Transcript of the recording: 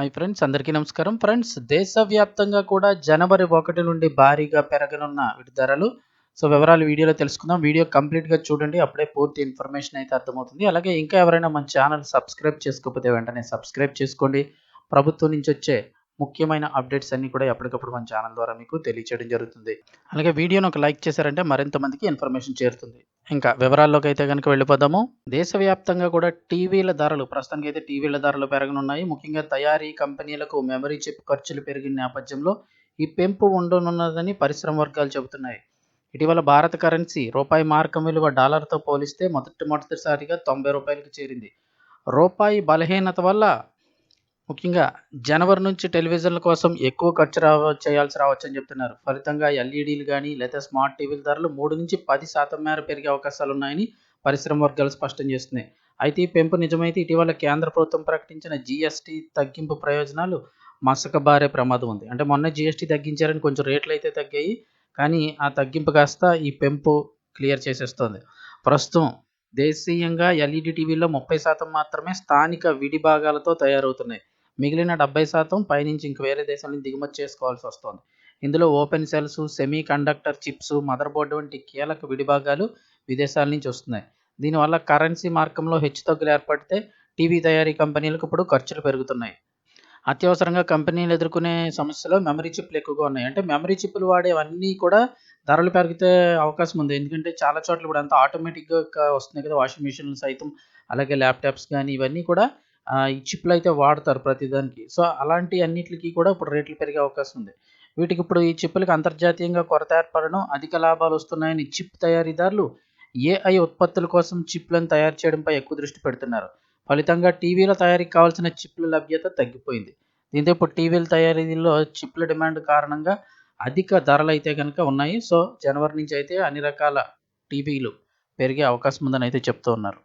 Hi friends అందరికీ నమస్కారం. Friends దేశవ్యాప్తంగా కూడా జనవరి ఒకటి నుండి భారీగా పెరగనున్న వీటి ధరలు సో వివరాలు వీడియోలో తెలుసుకుందాం. వీడియో కంప్లీట్గా చూడండి. అప్పుడే పూర్తి ఇన్ఫర్మేషన్ అయితే అర్థమవుతుంది. అలాగే ఇంకా ఎవరైనా మన ఛానల్ సబ్స్క్రైబ్ చేసుకోకపోతే వెంటనే సబ్స్క్రైబ్ చేసుకోండి. ప్రభుత్వం నుంచి వచ్చే ముఖ్యమైన అప్డేట్స్ అన్ని కూడా ఎప్పటికప్పుడు మన ఛానల్ ద్వారా మీకు తెలియచేయడం జరుగుతుంది. అలాగే వీడియోను ఒక లైక్ చేశారంటే మరింత మందికి ఇన్ఫర్మేషన్ చేరుతుంది. ఇంకా వివరాల్లోకి అయితే కనుక వెళ్ళిపోదాము. దేశవ్యాప్తంగా కూడా టీవీల ధరలు ప్రస్తుతానికి అయితే టీవీల ధరలు పెరగనున్నాయి. ముఖ్యంగా తయారీ కంపెనీలకు మెమరీ చిప్ ఖర్చులు పెరిగిన నేపథ్యంలో ఈ పెంపు ఉండనున్నదని పరిశ్రమ వర్గాలు చెబుతున్నాయి. ఇటీవల భారత కరెన్సీ రూపాయి మార్కం విలువ డాలర్తో పోలిస్తే మొదటి మొదటిసారిగా తొంభై రూపాయలకు చేరింది. రూపాయి బలహీనత వల్ల ముఖ్యంగా జనవరి నుంచి టెలివిజన్ల కోసం ఎక్కువ ఖర్చు రావ చేయాల్సి రావచ్చు అని చెప్తున్నారు. ఫలితంగా ఎల్ఈడీలు కానీ లేదా స్మార్ట్ టీవీల ధరలు మూడు నుంచి పది శాతం మేర పెరిగే అవకాశాలు ఉన్నాయని పరిశ్రమ వర్గాలు స్పష్టం చేస్తున్నాయి. అయితే ఈ పెంపు నిజమైతే ఇటీవల కేంద్ర ప్రభుత్వం ప్రకటించిన జీఎస్టీ తగ్గింపు ప్రయోజనాలు మసకబారే ప్రమాదం ఉంది. అంటే మొన్న జీఎస్టీ తగ్గించారని కొంచెం రేట్లు అయితే తగ్గాయి కానీ ఆ తగ్గింపు కాస్త ఈ పెంపు క్లియర్ చేసేస్తుంది. ప్రస్తుతం దేశీయంగా ఎల్ఈడి టీవీల్లో ముప్పై శాతం మాత్రమే స్థానిక విడి భాగాలతో తయారవుతున్నాయి. మిగిలిన డెబ్బై శాతం పైనుంచి ఇంక వేరే దేశాల నుంచి దిగుమతి చేసుకోవాల్సి వస్తుంది. ఇందులో open cells semiconductor chips motherboard వంటి కీలక విడిభాగాలు విదేశాల నుంచి వస్తున్నాయి. దీనివల్ల కరెన్సీ మార్గంలో హెచ్చుతగ్గులు ఏర్పడితే టీవీ తయారీ కంపెనీలకు ఇప్పుడు ఖర్చులు పెరుగుతున్నాయి. అత్యవసరంగా కంపెనీలు ఎదుర్కొనే సమస్యలో మెమరీ చిప్లు ఎక్కువగా ఉన్నాయి. అంటే మెమరీ చిప్లు వాడేవన్నీ కూడా ధరలు పెరిగితే అవకాశం ఉంది. ఎందుకంటే చాలా చోట్ల ఇప్పుడు అంతా ఆటోమేటిక్గా వస్తున్నాయి కదా వాషింగ్ మిషన్లు సైతం. అలాగే ల్యాప్టాప్స్ కానీ ఇవన్నీ కూడా ఈ చిప్లు అయితే వాడతారు ప్రతిదానికి సో అలాంటి అన్నిటికి కూడా ఇప్పుడు రేట్లు పెరిగే అవకాశం ఉంది. వీటికి ఇప్పుడు ఈ చిప్పులకు అంతర్జాతీయంగా కొరత ఏర్పడడం అధిక లాభాలు వస్తున్నాయని చిప్ తయారీదారులు ఏఐ ఉత్పత్తుల కోసం చిప్లను తయారు చేయడంపై ఎక్కువ దృష్టి పెడుతున్నారు. ఫలితంగా టీవీల తయారీకి కావాల్సిన చిప్ల లభ్యత తగ్గిపోయింది. దీంతో ఇప్పుడు టీవీల తయారీలో చిప్ల డిమాండ్ కారణంగా అధిక ధరలు అయితే కనుక ఉన్నాయి. సో జనవరి నుంచి అయితే అన్ని రకాల టీవీలు పెరిగే అవకాశం ఉందని అయితే చెప్తూ ఉన్నారు.